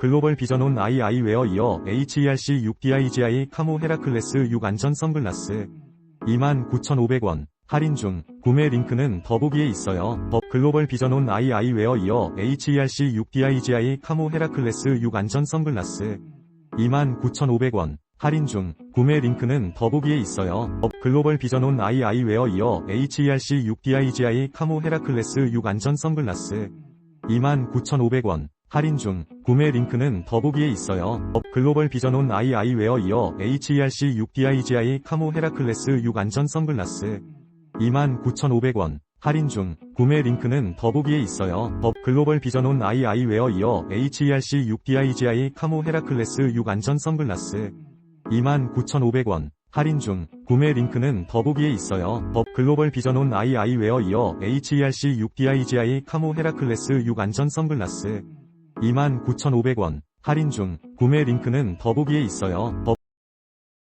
글로벌 비전 온 아이 아이웨어 이어 HERC 6DIGI 카모 헤라클레스 6 안전 선글라스. 29,500원. 할인 중. 구매 링크는 더보기에 있어요. 더 글로벌 비전 온 아이 아이웨어 이어 HERC 6DIGI 카모 헤라클레스 6 안전 선글라스. 29,500원. 할인 중. 구매 링크는 더보기에 있어요. 더 글로벌 비전 온 아이 아이웨어 이어 HERC 6DIGI 카모 헤라클레스 6 안전 선글라스. 29,500원 할인 중 구매 링크는 더보기에 있어요. 더 글로벌 비전 온 아이 아이웨어 이어 HERC 6DIGI 카모 헤라클레스 6 안전 선글라스 29,500원 할인 중 구매 링크는 더보기에 있어요. 더 글로벌 비전 온 아이 아이웨어 이어 HERC 6DIGI 카모 헤라클레스 6 안전 선글라스 29,500원 할인 중 구매 링크는 더보기에 있어요. 더 글로벌 비전 온 아이 아이웨어 이어 HERC 6DIGI 카모 헤라클레스 6 안전 선글라스 29,500원 할인 중 구매 링크는 더보기에 있어요. 더